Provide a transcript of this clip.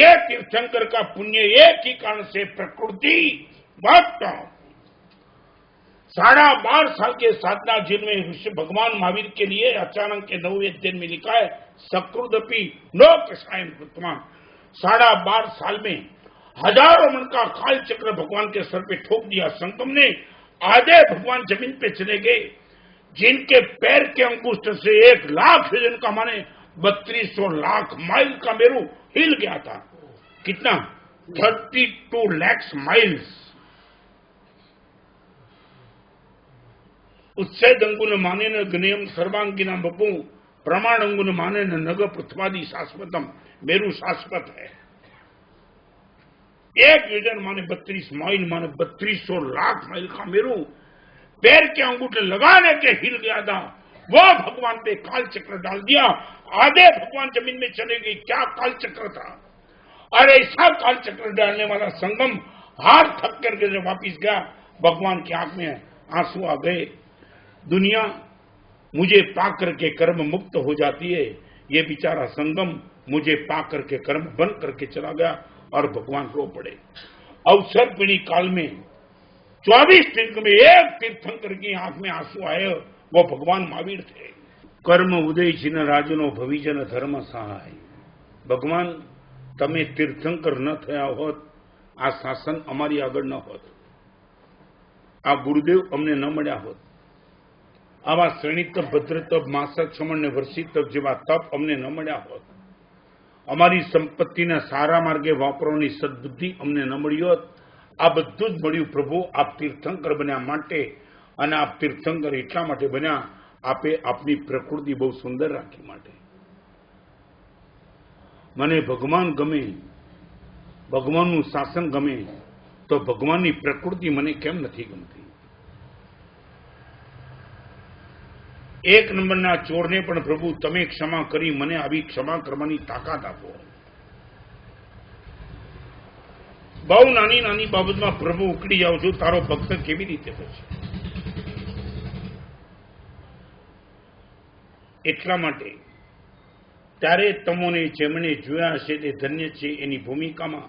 ये तीर्थंकर का पुण्य एक ही कारण से प्रकृति भक्त साढ़ा बार साल के साधना जीवन में ऋषि भगवान महावीर के लिए अचानक के नवे दिन में लिखा है, सकृदपि नो कषायम कृतमान साढ़ा बार साल में हज़ारों मन का काल चक्र भगवान के सर पे ठोक दिया। संगम ने आधे भगवान ज़मीन पे चले गए, जिनके पैर के अंगुष्ठ से एक लाख योजन का माने बत्तीस सौ लाख माइल का मेरू हिल गया था। कितना थर्टी टू लैक्स माइल्स ઉચ્છેદ અંગુને માને ન જ્ઞેયમ સર્વાંગીના બપુ પ્રમાણ અંગુને માને ન નગ પૃથ્વાદી शाश्वतम मेरू शाश्वत है एक योजन माने बत्तीस माइल माने बत्तीस सौ लाख माइल का मेरू पैर के अंगूठे लगाने के हिल गया था वो भगवान पे काल चक्र डाल दिया आधे भगवान जमीन में चले गई क्या काल चक्र था और ऐसा कालचक्र डालने वाला संगम हार थक करके जब वापिस गया, भगवान की आँख में आँसू आ गए। दुनिया मुझे पा करके कर्म मुक्त हो जाती है। ये बेचारा संगम मुझे पा करके कर्म बन करके चला गया और भगवान रो पड़े। अवसर पीढ़ी काल में चौबीस तीर्थ में एक तीर्थंकर की आँख में आँसू आए, वो भगवान महावीर थे। कर्म उदय जिन राजनो भविजन धर्म सहाय। भगवान તમે તીર્થંકર ન થયા હોત, આ શાસન અમારી આગળ ન હોત. આ ગુરુદેવ અમને ન મળ્યા હોત. આવા શ્રેણી તપ ભદ્ર તપ માસાક્ષમણ ને વર્ષી તપ જેવા તપ અમને ન મળ્યા હોત. અમારી સંપત્તિને સારા માર્ગે વાપરવાની સદબુદ્ધિ અમને ન મળી હોત. આ બધું જ મળ્યું પ્રભુ, આપ તીર્થંકર બન્યા માટે અને આપ તીર્થંકર એટલા માટે બન્યા, આપે આપની પ્રકૃતિ બહુ સુંદર રાખી માટે. મને ભગવાન ગમે, ભગવાનનું શાસન ગમે, તો ભગવાનની પ્રકૃતિ મને કેમ નથી ગમતી? એક નંબરના ચોરને પણ પ્રભુ, તમે ક્ષમા કરી, મને આવી ક્ષમા કરવાની તાકાત આપો. બહુ નાની નાની બાબતમાં પ્રભુ ઉકળી જાઉં છું, તારો ભક્ત કેવી રીતે થશે એટલા માટે ત્યારે તમોને જેમણે જોયા હશે તે ધન્ય છે એની ભૂમિકામાં